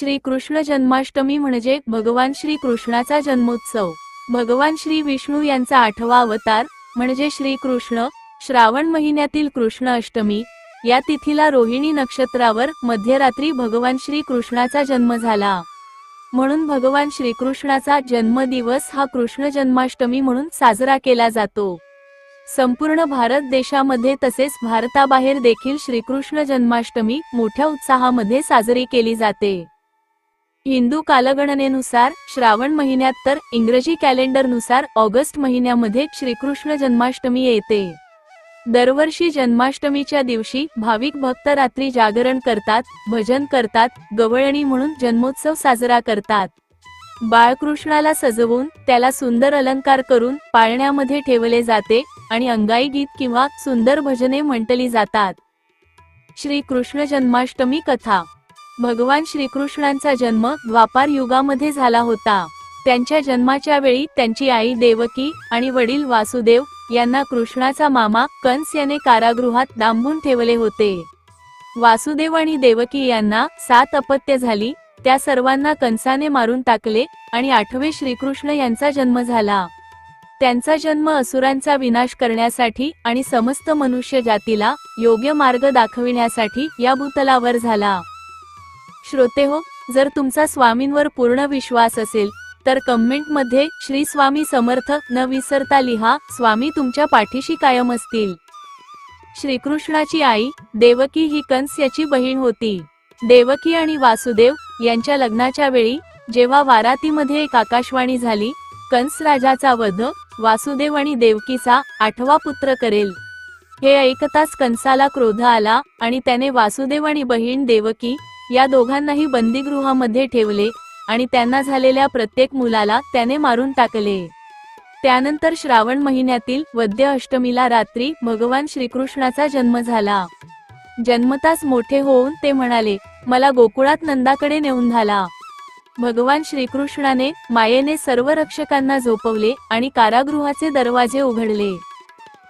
श्री कृष्ण जन्माष्टमी म्हणजे भगवान श्री कृष्णाचा जन्मोत्सव. भगवान श्री विष्णू यांचा आठवा अवतार म्हणजे श्री कृष्ण श्रावण महिन्यातील कृष्ण अष्टमी. या तिथीला रोहिणी नक्षत्रावर मध्यरात्री भगवान श्री कृष्णाचा जन्म झाला. म्हणून भगवान श्रीकृष्णाचा जन्मदिवस हा कृष्ण जन्माष्टमी म्हणून साजरा केला जातो. संपूर्ण भारत देशामध्ये तसेच भारताबाहेर देखील श्रीकृष्ण जन्माष्टमी मोठ्या उत्साहामध्ये साजरी केली जाते. हिंदू कालगणनेनुसार श्रावण महिन्यात तर इंग्रजी कॅलेंडरनुसार ऑगस्ट महिन्यामध्ये श्रीकृष्ण जन्माष्टमी येते. दरवर्षी जन्माष्टमीच्या दिवशी भाविक भक्त रात्री जागरण करतात भजन करतात गवळणी म्हणून जन्मोत्सव साजरा करतात. बाळकृष्णाला सजवून त्याला सुंदर अलंकार करून पाळण्यामध्ये ठेवले जाते आणि अंगाई गीत किंवा सुंदर भजने म्हटली जातात. श्री कृष्ण जन्माष्टमी कथा भगवान श्रीकृष्णांचा जन्म द्वापार युगामध्ये झाला होता. त्यांच्या जन्माच्या वेळी त्यांची आई देवकी आणि वडील वासुदेव यांना कृष्णाचा मामा कंस याने कारागृहात डांबून ठेवले होते. वासुदेव आणि देवकी यांना सात अपत्य झाली त्या सर्वांना कंसाने मारून टाकले आणि आठवे श्रीकृष्ण यांचा जन्म झाला. त्यांचा जन्म असुरांचा विनाश करण्यासाठी आणि समस्त मनुष्य जातीला योग्य मार्ग दाखविण्यासाठी या भूतलावर झाला. श्रोते हो जर तुमचा स्वामींवर पूर्ण विश्वास असेल तर कमेंटमध्ये श्री स्वामी समर्थ न विसरता लिहा स्वामी तुमच्या पाठीशी कायम असतील. श्रीकृष्णाची आई देवकी ही कंस याची बहीण होती. देवकी आणि वासुदेव यांच्या लग्नाच्या वेळी जेव्हा वारातीमध्ये एक आकाशवाणी झाली कंस राजाचा वध वासुदेव आणि देवकीचा आठवा पुत्र करेल. हे ऐकताच कंसाला क्रोध आला आणि त्याने वासुदेव आणि बहीण देवकी या दोघांनाही बंदीगृहामध्ये ठेवले आणि त्यांना झालेल्या प्रत्येक मुलाला त्याने मारून टाकले. त्यानंतर श्रावण महिन्यातील वद्य अष्टमीला रात्री भगवान श्रीकृष्णाचा जन्म झाला. जन्मताच मोठे होऊन ते म्हणाले मला गोकुळात नंदाकडे नेऊन झाला भगवान श्रीकृष्णाने मायेने सर्व रक्षकांना झोपवले आणि कारागृहाचे दरवाजे उघडले.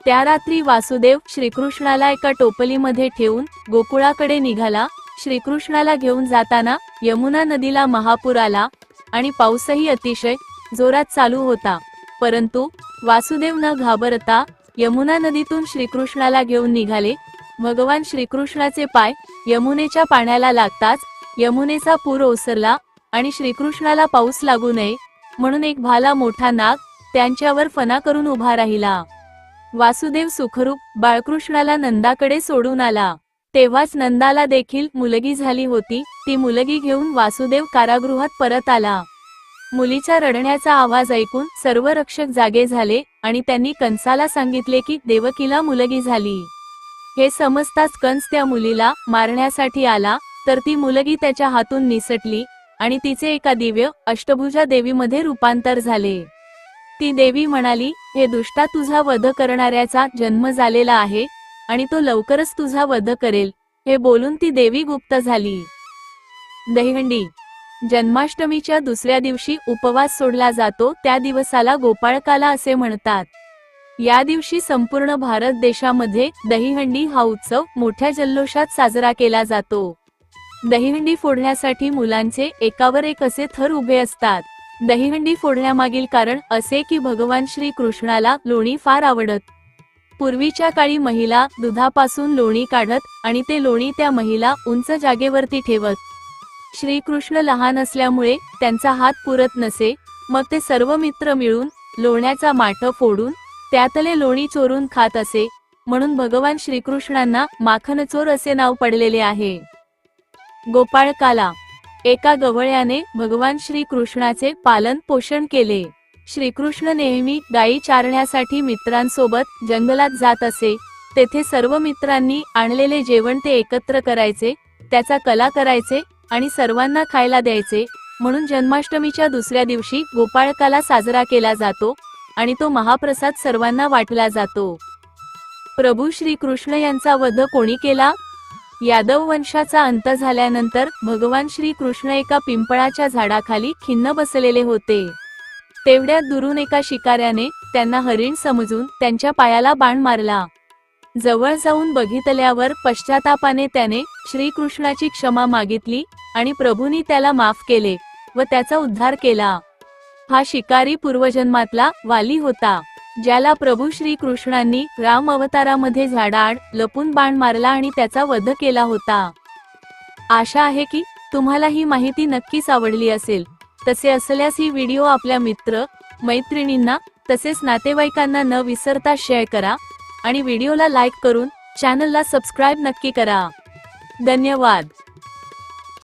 त्या रात्री वासुदेव श्रीकृष्णाला एका टोपलीमध्ये ठेवून गोकुळाकडे निघाला श्रीकृष्णाला घेऊन जाताना यमुना नदीला महापूर आला आणि पाऊसही अतिशय जोरात चालू होता. परंतु वासुदेव न घाबरता यमुना नदीतून श्रीकृष्णाला घेऊन निघाले. भगवान श्रीकृष्णाचे पाय यमुनेच्या पाण्याला लागताच यमुनेचा पूर ओसरला आणि श्रीकृष्णाला पाऊस लागू नये म्हणून एक भाला मोठा नाग त्यांच्यावर फना करून उभा राहिला. वासुदेव सुखरूप बाळकृष्णाला नंदाकडे सोडून आला. तेव्हाच नंदाला देखील मुलगी झाली होती. ती मुलगी घेऊन वासुदेव कारागृहात परत आला. मुलीच्या रडण्याचा आवाज ऐकून सर्व रक्षक जागे झाले आणि त्यांनी कंसाला सांगितले की देवकीला मुलगी झाली. हे समजताच कंस त्या मुलीला मारण्यासाठी आला तर ती मुलगी त्याच्या हातून निसटली आणि तिचे एका दिव्य अष्टभुजा देवीमध्ये रूपांतर झाले. ती देवी म्हणाली हे दुष्टा तुझा वध करणाऱ्याचा जन्म झालेला आहे आणि तो लवकरच तुझा वध करेल हे बोलून ती देवी गुप्त झाली. दहीहंडी जन्माष्टमीच्या दुसऱ्या दिवशी उपवास सोडला जातो त्या दिवसाला गोपाळकाला असे म्हणतात. या दिवशी संपूर्ण भारत देशामध्ये दहीहंडी हा उत्सव मोठ्या जल्लोषात साजरा केला जातो. दहीहंडी फोडण्यासाठी मुलांचे एकावर एक असे थर उभे असतात. दहीहंडी फोडण्यामागील कारण असे की भगवान श्री कृष्णाला लोणी फार आवडत. पूर्वीच्या काळी महिला दुधापासून लोणी काढत आणि ते लोणी त्या महिला उंच जागेवरती ठेवत. श्रीकृष्ण लहान असल्यामुळे त्यांचा हात पुरत नसे मग ते सर्व मित्र मिळून लोण्याचा माठ फोडून त्यातले लोणी चोरून खात असे म्हणून भगवान श्रीकृष्णांना माखनचोर असे नाव पडलेले आहे. गोपाळकाला एका गवळ्याने भगवान श्रीकृष्णाचे पालन पोषण केले. श्रीकृष्ण नेहमी गायी चारण्यासाठी मित्रांसोबत जंगलात जात असे. तेथे सर्व मित्रांनी आणलेले जेवण ते एकत्र करायचे त्याचा कला करायचे आणि सर्वांना खायला द्यायचे. म्हणून जन्माष्टमीच्या दुसऱ्या दिवशी गोपाळकाला साजरा केला जातो आणि तो महाप्रसाद सर्वांना वाटला जातो. प्रभू श्रीकृष्ण यांचा वध कोणी केला? यादव वंशाचा अंत झाल्यानंतर भगवान श्रीकृष्ण एका पिंपळाच्या झाडाखाली खिन्न बसलेले होते. तेवढ्यात दुरून एका शिकाऱ्याने त्यांना हरिण समजून त्यांच्या पायाला बाण मारला. जवळ जाऊन बघितल्यावर पश्चातापाने त्याने श्रीकृष्णाची क्षमा मागितली आणि प्रभूंनी त्याला माफ केले व त्याचा उद्धार केला. हा शिकारी पूर्वजन्मातला वाली होता ज्याला प्रभू श्रीकृष्णांनी राम अवतारामध्ये झाडाआड लपून बाण मारला आणि त्याचा वध केला होता. आशा आहे की तुम्हाला ही माहिती नक्कीच आवडली असेल. तसे असल्यास ही व्हिडिओ आपल्या मित्र मैत्रिणींना तसेच नातेवाईकांना न विसरता शेअर करा आणि व्हिडिओला लाईक करून चॅनलला सबस्क्राईब नक्की करा. धन्यवाद.